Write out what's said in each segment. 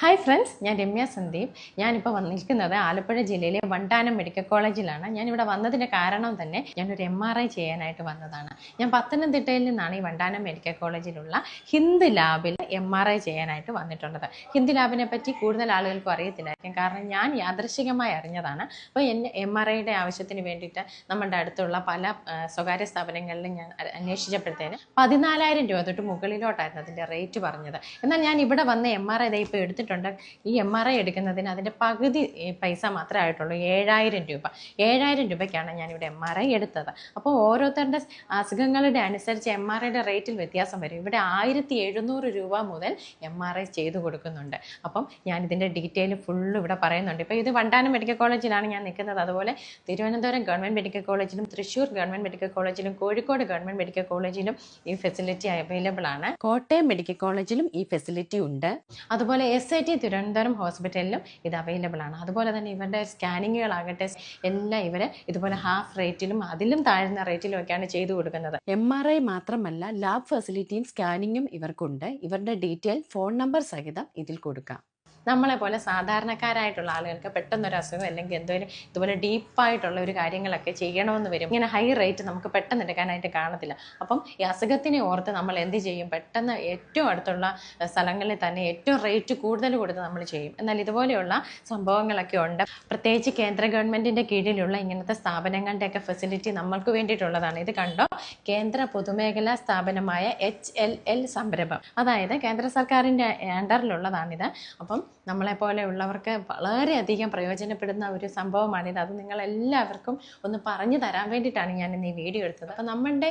Hi friends ഞാൻ രമ്യ സന്ദീപ്. ഞാനിപ്പോൾ വന്നിരിക്കുന്നത് ആലപ്പുഴ ജില്ലയിലെ വണ്ടാനം മെഡിക്കൽ കോളേജിലാണ്. ഞാനിവിടെ വന്നതിന്റെ കാരണം തന്നെ ഞാനൊരു എം ആർ ഐ ചെയ്യാനായിട്ട് വന്നതാണ്. ഞാൻ പത്തനംതിട്ടയിൽ നിന്നാണ് ഈ വണ്ടാനം മെഡിക്കൽ കോളേജിലുള്ള ഹിന്ദ് ലാബിൽ എം ആർ ഐ ചെയ്യാനായിട്ട് വന്നിട്ടുള്ളത്. ഹിന്ദ് ലാബിനെ പറ്റി കൂടുതൽ ആളുകൾക്കും അറിയത്തില്ലായിരിക്കും. കാരണം ഞാൻ യാദൃശികമായി അറിഞ്ഞതാണ്. അപ്പോൾ എന്നെ എം ആർ ഐയുടെ ആവശ്യത്തിന് വേണ്ടിയിട്ട് നമ്മുടെ അടുത്തുള്ള പല സ്വകാര്യ സ്ഥാപനങ്ങളിലും ഞാൻ അന്വേഷിച്ചപ്പോഴത്തേന് പതിനാലായിരം രൂപ തൊട്ട് മുകളിലോട്ടായിരുന്നു അതിന്റെ റേറ്റ് പറഞ്ഞത്. എന്നാൽ ഞാൻ ഇവിടെ വന്ന് എം ആർ ഐ ഇപ്പോൾ എടുത്തിട്ടുണ്ട് ഈ എം ആർ ഐ എടുക്കുന്നതിന് അതിന്റെ പകുതി പൈസ മാത്രമേ ആയിട്ടുള്ളൂ. ഏഴായിരം രൂപ. ഏഴായിരം രൂപയ്ക്കാണ് ഞാനിവിടെ എം ആർ ഐ എടുത്തത്. അപ്പോൾ ഓരോരുത്തരുടെ അസുഖങ്ങളുടെ അനുസരിച്ച് എം ആർ ഐയുടെ റേറ്റിൽ വ്യത്യാസം വരും. ഇവിടെ ആയിരത്തി എഴുന്നൂറ് രൂപ മുതൽ എം ആർ ഐ ചെയ്തു കൊടുക്കുന്നുണ്ട്. അപ്പം ഞാനിതിന്റെ ഡീറ്റെയിൽ ഫുള്ള് ഇവിടെ പറയുന്നുണ്ട്. ഇപ്പോൾ ഇത് വണ്ടാനം മെഡിക്കൽ കോളേജിലാണ് ഞാൻ നിൽക്കുന്നത്. അതുപോലെ തിരുവനന്തപുരം ഗവൺമെന്റ് മെഡിക്കൽ കോളേജിലും തൃശ്ശൂർ ഗവൺമെന്റ് മെഡിക്കൽ കോളേജിലും കോഴിക്കോട് ഗവൺമെന്റ് മെഡിക്കൽ കോളേജിലും ഈ ഫെസിലിറ്റി അവൈലബിൾ ആണ്. കോട്ടയം മെഡിക്കൽ കോളേജിലും ഈ ഫെസിലിറ്റി ഉണ്ട്. അതുപോലെ എസ് ടി തിരുവനന്തപുരം ഹോസ്പിറ്റലിലും ഇത് അവൈലബിൾ ആണ്. അതുപോലെ തന്നെ ഇവരുടെ സ്കാനിങ്ങുകളാകട്ടെ എല്ലാം ഇവർ ഇതുപോലെ ഹാഫ് റേറ്റിലും അതിലും താഴ്ന്ന റേറ്റിലും ഒക്കെയാണ് ചെയ്തു കൊടുക്കുന്നത്. എം ആർ ഐ മാത്രമല്ല ലാബ് ഫെസിലിറ്റിയും സ്കാനിങ്ങും ഇവർക്കുണ്ട്. ഇവരുടെ ഡീറ്റെയിൽ ഫോൺ നമ്പർ സഹിതം ഇതിൽ കൊടുക്കാം. നമ്മളെ പോലെ സാധാരണക്കാരായിട്ടുള്ള ആളുകൾക്ക് പെട്ടെന്നൊരു അസുഖം അല്ലെങ്കിൽ എന്തെങ്കിലും ഇതുപോലെ ഡീപ്പായിട്ടുള്ള ഒരു കാര്യങ്ങളൊക്കെ ചെയ്യണമെന്ന് വരും. ഇങ്ങനെ ഹൈ റേറ്റ് നമുക്ക് പെട്ടെന്ന് എടുക്കാനായിട്ട് കാണത്തില്ല. അപ്പം ഈ അസുഖത്തിനെ ഓർത്ത് നമ്മൾ എന്ത് ചെയ്യും? പെട്ടെന്ന് ഏറ്റവും അടുത്തുള്ള സ്ഥലങ്ങളിൽ തന്നെ ഏറ്റവും റേറ്റ് കൂടുതൽ കൊടുത്ത് നമ്മൾ ചെയ്യും. എന്നാൽ ഇതുപോലെയുള്ള സംഭവങ്ങളൊക്കെ ഉണ്ട്. പ്രത്യേകിച്ച് കേന്ദ്ര ഗവൺമെന്റിന്റെ കീഴിലുള്ള ഇങ്ങനത്തെ സ്ഥാപനങ്ങളുടെയൊക്കെ ഫെസിലിറ്റി നമ്മൾക്ക് വേണ്ടിയിട്ടുള്ളതാണ്. ഇത് കണ്ടോ? കേന്ദ്ര പൊതുമേഖലാ സ്ഥാപനമായ എച്ച് എൽ എൽ സംരംഭം. അതായത് കേന്ദ്ര സർക്കാരിന്റെ അണ്ടറിലുള്ളതാണിത് അപ്പം നമ്മളെപ്പോലെ ഉള്ളവർക്ക് വളരെയധികം പ്രയോജനപ്പെടുന്ന ഒരു സംഭവമാണിത്. അത് നിങ്ങളെല്ലാവർക്കും ഒന്ന് പറഞ്ഞു തരാൻ വേണ്ടിയിട്ടാണ് ഞാൻ ഇന്ന് ഈ വീഡിയോ എടുത്തത്. അപ്പം നമ്മളുടെ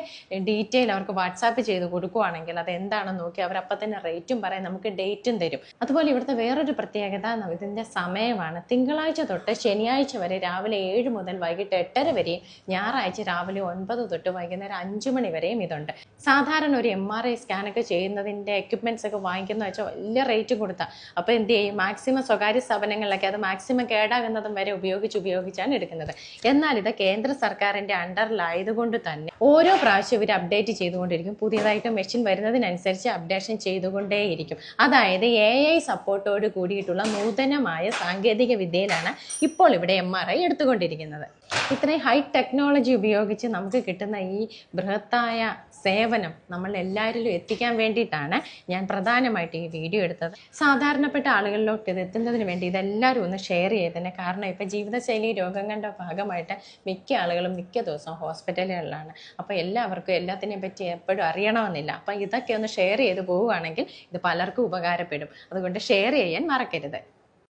ഡീറ്റെയിൽ അവർക്ക് വാട്സാപ്പ് ചെയ്ത് കൊടുക്കുവാണെങ്കിൽ അത് എന്താണെന്ന് നോക്കി അവർ അപ്പം തന്നെ റേറ്റും പറയും നമുക്ക് ഡേറ്റും തരും. അതുപോലെ ഇവിടുത്തെ വേറൊരു പ്രത്യേകത ഇതിന്റെ സമയമാണ്. തിങ്കളാഴ്ച തൊട്ട് ശനിയാഴ്ച വരെ രാവിലെ ഏഴ് മുതൽ വൈകിട്ട് എട്ടര വരെയും ഞായറാഴ്ച രാവിലെ ഒൻപത് തൊട്ട് വൈകുന്നേരം അഞ്ച് മണി വരെയും ഇതുണ്ട്. സാധാരണ ഒരു എം ആർ ഐ സ്കാനൊക്കെ ചെയ്യുന്നതിന്റെ എക്യുപ്മെന്റ്സ് ഒക്കെ വാങ്ങിക്കുന്ന വെച്ചാൽ വലിയ റേറ്റ് കൊടുത്താൽ അപ്പോൾ എന്ത് ചെയ്യും? മാക്സിമം സ്വകാര്യ സ്ഥാപനങ്ങളിലൊക്കെ അത് മാക്സിമം കേടാകുന്നതും വരെ ഉപയോഗിച്ച് ഉപയോഗിച്ചാണ് എടുക്കുന്നത്. എന്നാൽ ഇത് കേന്ദ്ര സർക്കാരിന്റെ അണ്ടറിലായതുകൊണ്ട് തന്നെ ഓരോ പ്രാവശ്യം ഇവർ അപ്ഡേറ്റ് ചെയ്തുകൊണ്ടിരിക്കും. പുതിയതായിട്ട് മെഷീൻ വരുന്നതിനനുസരിച്ച് അപ്ഡേഷൻ ചെയ്തുകൊണ്ടേയിരിക്കും. അതായത് എ ഐ സപ്പോർട്ടോട് കൂടിയിട്ടുള്ള നൂതനമായ സാങ്കേതിക വിദ്യയിലാണ് ഇപ്പോൾ ഇവിടെ എം ആർ ഐ എടുത്തുകൊണ്ടിരിക്കുന്നത്. ഇത്രയും ഹൈ ടെക്നോളജി ഉപയോഗിച്ച് നമുക്ക് കിട്ടുന്ന ഈ ബൃഹത്തായ സേവനം നമ്മൾ എല്ലാവരിലും എത്തിക്കാൻ വേണ്ടിയിട്ടാണ് ഞാൻ പ്രധാനമായിട്ട് ഈ വീഡിയോ എടുത്തത്. സാധാരണപ്പെട്ട ആളുകളിലോട്ട് ഇത് എത്തുന്നതിന് വേണ്ടി ഇതെല്ലാവരും ഒന്ന് ഷെയർ ചെയ്തതിന് കാരണം ഇപ്പോൾ ജീവിതശൈലി രോഗങ്ങളുടെ ഭാഗമായിട്ട് മിക്ക ആളുകളും മിക്ക ദിവസവും ഹോസ്പിറ്റലുകളിലാണ് അപ്പോൾ എല്ലാവർക്കും എല്ലാത്തിനെയും പറ്റി എപ്പോഴും അറിയണമെന്നില്ല. അപ്പോൾ ഇതൊക്കെ ഒന്ന് ഷെയർ ചെയ്ത് പോവുകയാണെങ്കിൽ ഇത് പലർക്കും ഉപകാരപ്പെടും. അതുകൊണ്ട് ഷെയർ ചെയ്യാൻ മറക്കരുത്.